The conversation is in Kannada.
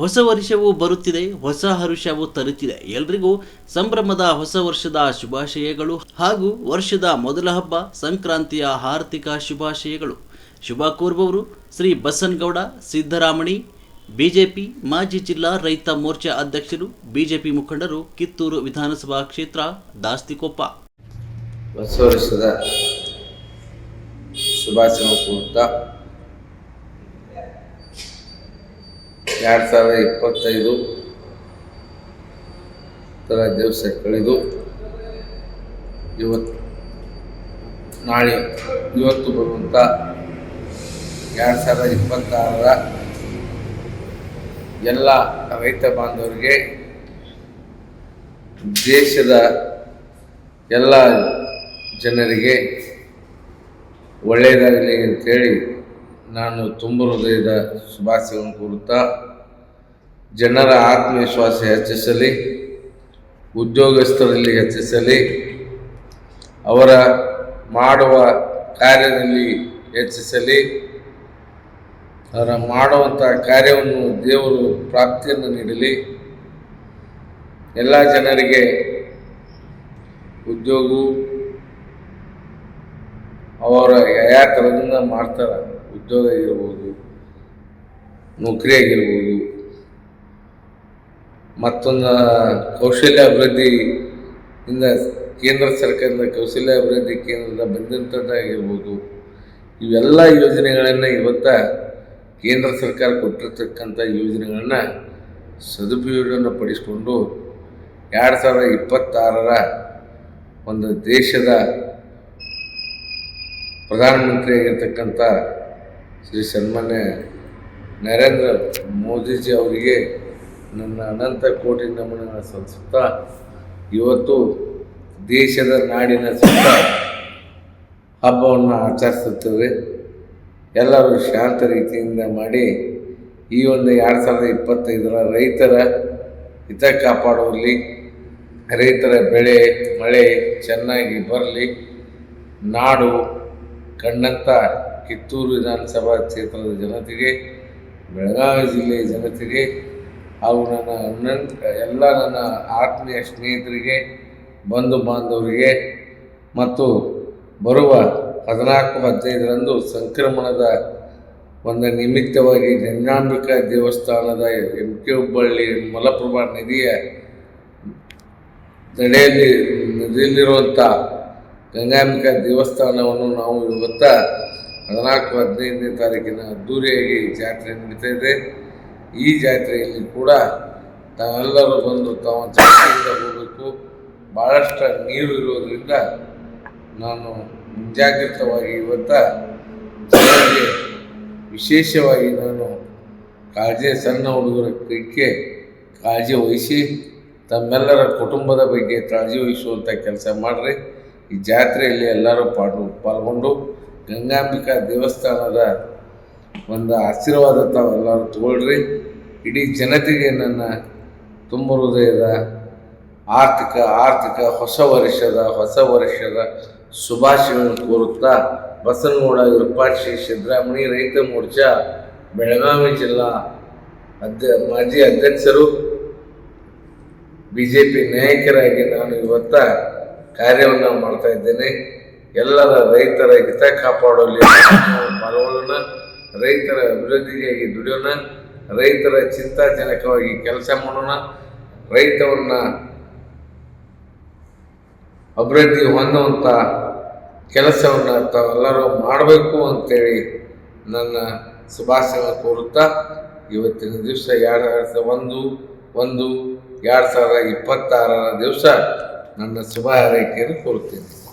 ಹೊಸ ವರ್ಷವು ಬರುತ್ತಿದೆ, ಹೊಸ ಹರುಷವು ತರುತ್ತಿದೆ. ಎಲ್ರಿಗೂ ಸಂಭ್ರಮದ ಹೊಸ ವರ್ಷದ ಶುಭಾಶಯಗಳು ಹಾಗೂ ವರ್ಷದ ಮೊದಲ ಹಬ್ಬ, ಸಂಕ್ರಾಂತಿಯ ಆರ್ಥಿಕ ಶುಭಾಶಯಗಳು. ಶುಭ ಕೋರುವವರು ಶ್ರೀ ಬಸನ್ಗೌಡ ಸಿದ್ದರಾಮಣಿ ಬಿಜೆಪಿ ಮಾಜಿ ಜಿಲ್ಲಾ ರೈತ ಮೋರ್ಚಾ ಅಧ್ಯಕ್ಷರು, ಬಿಜೆಪಿ ಮುಖಂಡರು, ಕಿತ್ತೂರು ವಿಧಾನಸಭಾ ಕ್ಷೇತ್ರ ದಾಸ್ತಿಕೊಪ್ಪ. ಹೊಸ ವರ್ಷದ ಶುಭಾಶಯ ಕೋರುತ್ತಾ ಎರಡು ಸಾವಿರದ ಇಪ್ಪತ್ತೈದು ಥರ ದಿವಸ ಕಳೆದು ಇವತ್ತು ನಾಳೆ ಇವತ್ತು ಬರುವಂಥ ಎರಡು ಸಾವಿರದ ಇಪ್ಪತ್ತಾರರ ಎಲ್ಲ ರೈತ ಬಾಂಧವರಿಗೆ ದೇಶದ ಎಲ್ಲ ಜನರಿಗೆ ಒಳ್ಳೆಯದಾಗಲಿ ಅಂತೇಳಿ ನಾನು ತುಂಬ ಹೃದಯದ ಶುಭಾಶಯವನ್ನು ಕೋರುತ್ತಾ ಜನರ ಆತ್ಮವಿಶ್ವಾಸ ಹೆಚ್ಚಿಸಲಿ, ಉದ್ಯೋಗಸ್ಥರಲ್ಲಿ ಹೆಚ್ಚಿಸಲಿ, ಅವರ ಮಾಡುವ ಕಾರ್ಯದಲ್ಲಿ ಹೆಚ್ಚಿಸಲಿ, ಅವರ ಮಾಡುವಂಥ ಕಾರ್ಯವನ್ನು ದೇವರು ಪ್ರಾಪ್ತಿಯನ್ನು ನೀಡಲಿ. ಎಲ್ಲ ಜನರಿಗೆ ಉದ್ಯೋಗವು ಅವರ ಯಾವ ಥರದಿಂದ ಮಾಡ್ತಾರೆ. ಉದ್ಯೋಗ ಆಗಿರ್ಬೋದು ನೌಕರಿ ಆಗಿರ್ಬೋದು ಮತ್ತೊಂದು ಕೌಶಲ್ಯ ಅಭಿವೃದ್ಧಿ ಇಂದ ಕೇಂದ್ರ ಸರ್ಕಾರದ ಕೌಶಲ್ಯ ಅಭಿವೃದ್ಧಿ ಕೇಂದ್ರದ ಬಂದಂಥದ್ದಾಗಿರ್ಬೋದು ಇವೆಲ್ಲ ಯೋಜನೆಗಳನ್ನು ಇವತ್ತ ಕೇಂದ್ರ ಸರ್ಕಾರ ಕೊಟ್ಟಿರ್ತಕ್ಕಂಥ ಯೋಜನೆಗಳನ್ನು ಸದುಪಯೋಗವನ್ನು ಪಡಿಸಿಕೊಂಡು ಎರಡು ಸಾವಿರದ ಇಪ್ಪತ್ತಾರರ ಒಂದು ದೇಶದ ಪ್ರಧಾನಮಂತ್ರಿ ಆಗಿರ್ತಕ್ಕಂಥ ಶ್ರೀ ಸನ್ಮಾನ್ಯ ನರೇಂದ್ರ ಮೋದಿಜಿ ಅವರಿಗೆ ನನ್ನ ಅನಂತ ಕೋಟಿ ನಮ್ಮನ ಸಂಸುತ್ತ ಇವತ್ತು ದೇಶದ ನಾಡಿನ ಸುತ್ತ ಹಬ್ಬವನ್ನು ಆಚರಿಸುತ್ತೇವೆ. ಎಲ್ಲರೂ ಶಾಂತ ರೀತಿಯಿಂದ ಮಾಡಿ ಈ ಒಂದು ಎರಡು ಸಾವಿರದ ಇಪ್ಪತ್ತೈದರ ರೈತರ ಹಿತ ಕಾಪಾಡುವಲ್ಲಿ, ರೈತರ ಬೆಳೆ, ಮಳೆ ಚೆನ್ನಾಗಿ ಬರಲಿ, ನಾಡು ಕಂಡಂಥ ಕಿತ್ತೂರು ವಿಧಾನಸಭಾ ಕ್ಷೇತ್ರದ ಜನತೆಗೆ, ಬೆಳಗಾವಿ ಜಿಲ್ಲೆಯ ಜನತೆಗೆ ಹಾಗೂ ನನ್ನ ನನ್ನ, ಎಲ್ಲ ನನ್ನ ಆತ್ಮೀಯ ಸ್ನೇಹಿತರಿಗೆ, ಬಂಧು ಬಾಂಧವರಿಗೆ ಮತ್ತು ಬರುವ ಹದಿನಾಲ್ಕು, ಹದಿನೈದರಂದು ಸಂಕ್ರಮಣದ ಒಂದು ನಿಮಿತ್ತವಾಗಿ ಗಂಗಾಂಬಿಕಾ ದೇವಸ್ಥಾನದ ಎಂ ಕೆ ಹುಬ್ಬಳ್ಳಿ ಮಲಪ್ರಭಾ ನದಿಯ ತಡೆಯಲ್ಲಿ ನದಿಯಲ್ಲಿರುವಂಥ ಗಂಗಾಂಬಿಕಾ ದೇವಸ್ಥಾನವನ್ನು ನಾವು ಇವತ್ತ ಹದಿನಾಲ್ಕು, ಹದಿನೈದನೇ ತಾರೀಕಿನ ಅದ್ದೂರಿಯಾಗಿ ಜಾತ್ರೆ ನಡೀತಾ ಇದೆ. ಈ ಜಾತ್ರೆಯಲ್ಲಿ ಕೂಡ ತಾವೆಲ್ಲರೂ ಬಂದು ತಮ್ಮ ಜಾತ್ರೆಯಿಂದ ಹೋಗಬೇಕು. ಭಾಳಷ್ಟು ನೀರು ಇರೋದರಿಂದ ನಾನು ಮುಂಜಾಗ್ರತವಾಗಿ ಇವತ್ತ ಜನರಿಗೆ ವಿಶೇಷವಾಗಿ ನಾನು ಕಾಳಜಿ ಸಣ್ಣ ಹುಡುಗರ ಕೈಗೆ ಕಾಳಜಿ ವಹಿಸಿ ತಮ್ಮೆಲ್ಲರ ಕುಟುಂಬದ ಬಗ್ಗೆ ಕಾಳಜಿ ವಹಿಸುವಂಥ ಕೆಲಸ ಮಾಡಿರಿ. ಈ ಜಾತ್ರೆಯಲ್ಲಿ ಎಲ್ಲರೂ ಪಾಲ್ಗೊ ಪಾಲ್ಗೊಂಡು ಗಂಗಾಂಬಿಕಾ ದೇವಸ್ಥಾನದ ಒಂದು ಆಶೀರ್ವಾದ ತಾವೆಲ್ಲರೂ ತಗೊಳ್ರಿ. ಇಡೀ ಜನತೆಗೆ ನನ್ನ ತುಂಬ ಹೃದಯದ ಆರ್ಥಿಕ ಆರ್ಥಿಕ ಹೊಸ ವರ್ಷದ ಹೊಸ ವರ್ಷದ ಶುಭಾಶಯಗಳನ್ನು ಕೋರುತ್ತಾ ಬಸನಗೌಡ ವಿರೂಪಾಕ್ಷಿ ಸಿದ್ದರಾಮಣಿ ರೈತ ಮೋರ್ಚಾ, ಬೆಳಗಾವಿ ಜಿಲ್ಲಾ ಅಧ್ಯ ಮಾಜಿ ಅಧ್ಯಕ್ಷರು ಬಿ ಜೆ ಪಿ ನಾಯಕರಾಗಿ ನಾನು ಇವತ್ತ ಕಾರ್ಯವನ್ನು ಮಾಡ್ತಾ ಇದ್ದೇನೆ. ಎಲ್ಲರ ರೈತರ ಹಿತ ಕಾಪಾಡುವಲ್ಲಿ ಪಾಲ್ಗೊಳ್ಳೋಣ ರೈತರ ಅಭಿವೃದ್ಧಿಗಾಗಿ ದುಡಿಯೋಣ, ರೈತರ ಚಿಂತಾಜನಕವಾಗಿ ಕೆಲಸ ಮಾಡೋಣ, ರೈತವನ್ನ ಅಭಿವೃದ್ಧಿ ಹೊಂದುವಂಥ ಕೆಲಸವನ್ನು ತಾವೆಲ್ಲರೂ ಮಾಡಬೇಕು ಅಂತೇಳಿ ನನ್ನ ಶುಭಾಶಯ ಕೋರುತ್ತಾ, ಇವತ್ತಿನ ದಿವಸ ಎರಡು ಸಾವಿರದ ಒಂದು ಒಂದು, ಎರಡು ಸಾವಿರದ ಇಪ್ಪತ್ತಾರರ ದಿವಸ ನನ್ನ ಶುಭ ಹಾರೈಕೆಯನ್ನು ಕೋರುತ್ತೇನೆ.